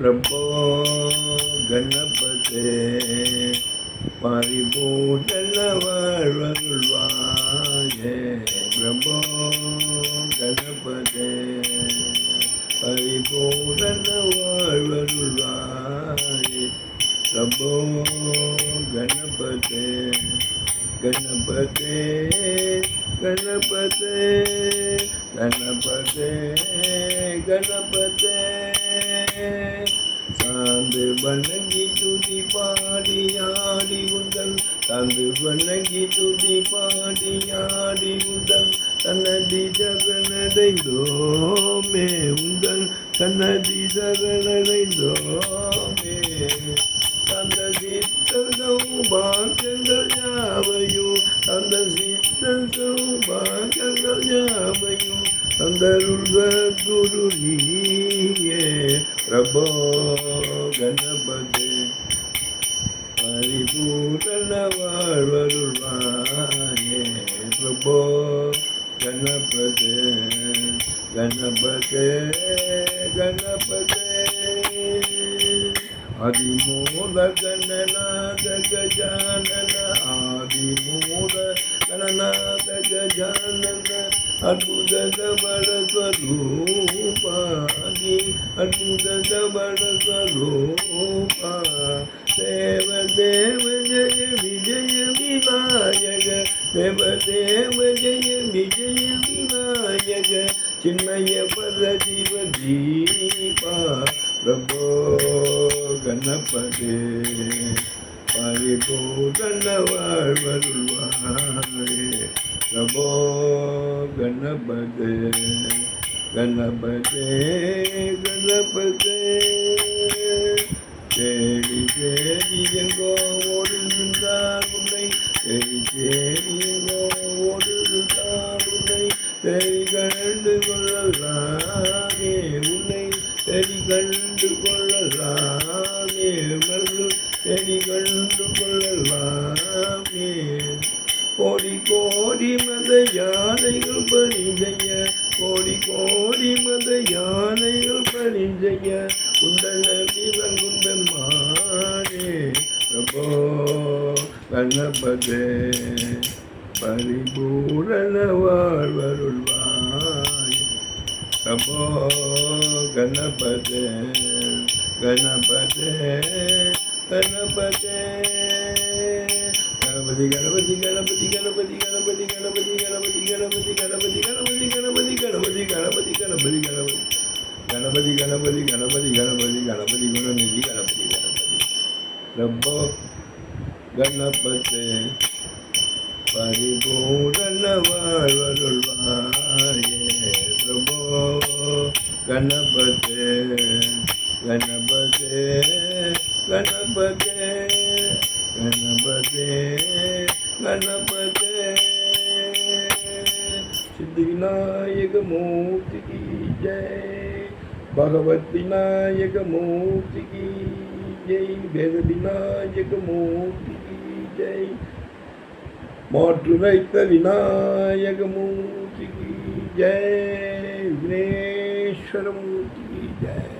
பிரபோ கணபதே பரிபூர்ண வாழ்வருள்வாயே பிரபோ கணபதே பரிபூர்ண வாழ்வருள்வாயே பிரபோ கணபதே கணபதே கணபதே கணபதே கணபதே. சாந்து வணங்கி துதி பாடி ஆடி உந்தன் சாந்து வணங்கி துதி பாடி ஆடி உந்தன் தன்னடி சரணடைந்தோமே உந்தன் தன்னடி சரணடைந்தோமே. தந்த சித்தல் சௌபாகியங்கள் யாவையும் தந்த சித்தல் சௌபாகியங்கள் யாவையும் தந்தருள் குரு நீயே. प्रभो, गणपते। परिपूर्ण प्रभो, गणपते गणपते गणपते। आदिमूल गणनाथ गजानन, आदिमूल गणनाथ गजानन, अद्भुत स्वरूपा। அற்புத கபட ஸ்வரூபா தேவ தேவ ஜய விஜய விநாயக தேவ தேவ ஜய விஜய விநாயக சின்மய பர ஜீவ தீபா பிரபோ கணபதே பரிபூரண வாழ்வருள்வாயே பிரபோ கணபதே கணபதே கணபதே. தேடி தேடி எங்கோ ஓடுகின்றார் உன்னை. தேடி தேடி எங்கோ ஓடுகின்றார் உன்னை. தேடி கண்டு கொள்ளலாமே உன்னை. தேடி கண்டு கொள்ளலாமே மருந்து தேடி கண்டு கொள்ளலாமே. கோடி கோடி மத யானைகள் பணி செய்ய கோடி கோடி மத யானைகள் பணி செய்ய குண்டல விலங்குண்டமானே பிரபோ கணபதே பரிபூரண வாழ்வருள்வாய் பிரபோ கணபதே கணபதே கணபதே கணபதி கணபதி கணபதி கணபதி கணபதி கணபதி கணபதி கணபதி கணபதி கணபதி प्रभो गणपते परिपूरण वाये प्रभो गणपते गणपते गणपते गणपते गणपते सिद्धिनायक मूर्ति की जय भगवती नायक मूर्ति की கி ஜெய் வேத விநாயக மூர்த்தி கி ஜெய் மாற்று வைத்த விநாயக மூர்த்தி கி ஜெய் விக்னேஸ்வர மூர்த்தி கி ஜெய்